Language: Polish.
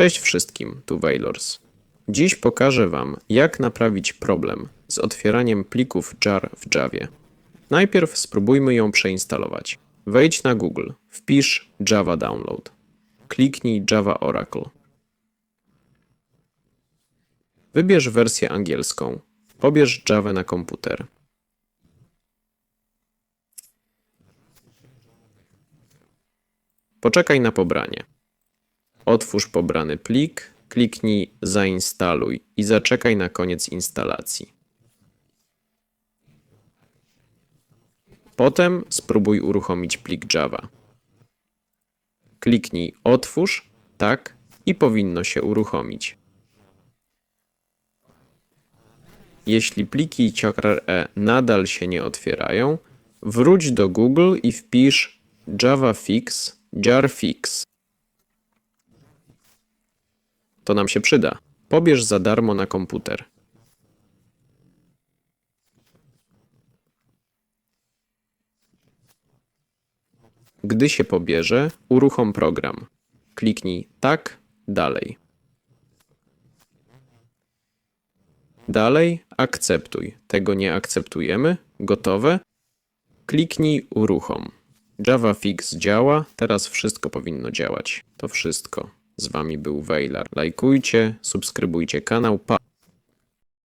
Cześć wszystkim, tu Wailors. Dziś pokażę Wam, jak naprawić problem z otwieraniem plików jar w Javie. Najpierw spróbujmy ją przeinstalować. Wejdź na Google, wpisz Java Download. Kliknij Java Oracle. Wybierz wersję angielską. Pobierz Java na komputer. Poczekaj na pobranie. Otwórz pobrany plik, kliknij Zainstaluj i zaczekaj na koniec instalacji. Potem spróbuj uruchomić plik Java. Kliknij Otwórz, tak i powinno się uruchomić. Jeśli pliki CRE nadal się nie otwierają, wróć do Google i wpisz javafix jarfix. To nam się przyda. Pobierz za darmo na komputer. Gdy się pobierze, uruchom program. Kliknij tak, dalej. Dalej, akceptuj. Tego nie akceptujemy. Gotowe? Kliknij uruchom. JavaFix działa, teraz wszystko powinno działać. To wszystko. Z wami był Wejlar. Lajkujcie, subskrybujcie kanał. Pa!